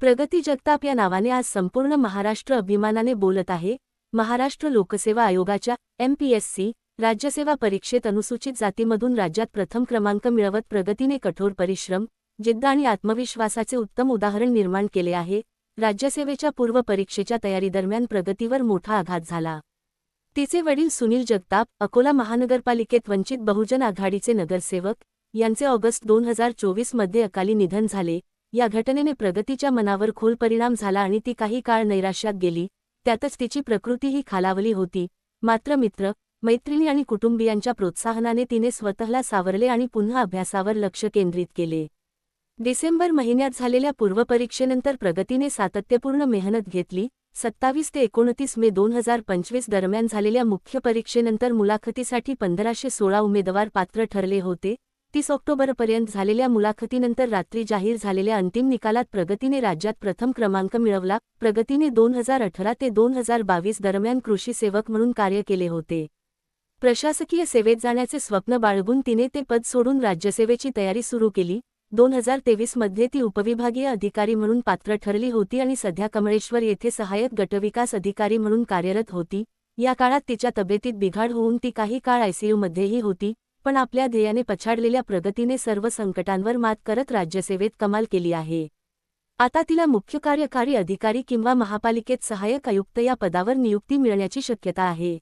प्रगती जगताप या नावाने आज संपूर्ण महाराष्ट्र अभिमानाने बोलत आहे. महाराष्ट्र लोकसेवा आयोगाच्या एमपीएससी राज्यसेवा परीक्षेत अनुसूचित जातीमधून राज्यात प्रथम क्रमांक मिळवत प्रगतीने कठोर परिश्रम जिद्द आणि आत्मविश्वासाचे उत्तम उदाहरण निर्माण केले आहे. राज्यसेवेच्या पूर्व परीक्षेच्या तयारीदरम्यान प्रगतीवर मोठा आघात झाला. तिचे वडील सुनील जगताप अकोला महानगरपालिकेत वंचित बहुजन आघाडीचे नगरसेवक यांचे ऑगस्ट दोन हजार चोवीसमध्ये अकाली निधन झाले. या घटनेने प्रगतीच्या मनावर खोल परिणाम झाला आणि ती काही काळ नैराश्यात गेली त्यातच तिची प्रकृतीही खालावली होती. मात्र मित्र मैत्रिणी आणि कुटुंबियांच्या प्रोत्साहनाने तिने स्वतःला सावरले आणि पुन्हा अभ्यासावर लक्ष केंद्रित केले. डिसेंबर महिन्यात झालेल्या पूर्वपरीक्षेनंतर प्रगतीने सातत्यपूर्ण मेहनत घेतली. सत्तावीस ते एकोणतीस मे दोन हजार पंचवीस दरम्यान झालेल्या मुख्य परीक्षेनंतर मुलाखतीसाठी पंधराशे सोळा उमेदवार पात्र ठरले होते. तीस ऑक्टोबरपर्यंत झालेल्या मुलाखतीनंतर रात्री जाहीर झालेल्या अंतिम निकालात प्रगतीने राज्यात प्रथम क्रमांक मिळवला. प्रगतीने दोन हजार अठरा ते दोन हजार बावीस दरम्यान कृषी सेवक म्हणून कार्य केले होते. प्रशासकीय सेवेत जाण्याचे स्वप्न बाळगून तिने ते पद सोडून राज्यसेवेची तयारी सुरू केली. दोन हजार तेवीसमध्ये ती उपविभागीय अधिकारी म्हणून पात्र ठरली होती आणि सध्या कमळेश्वर येथे सहाय्यक गटविकास अधिकारी म्हणून कार्यरत होती. या काळात तिच्या तब्येतीत बिघाड होऊन ती काही काळ आयसीयूमध्येही होती. पण आपल्या ध्येयाने पछाडलेल्या प्रगतीने सर्व संकटांवर मात करत राज्यसेवेत कमाल केली आहे. आता तिला मुख्य कार्यकारी अधिकारी किंवा महापालिकेत सहाय्यक आयुक्त या पदावर नियुक्ती मिळण्याची शक्यता आहे.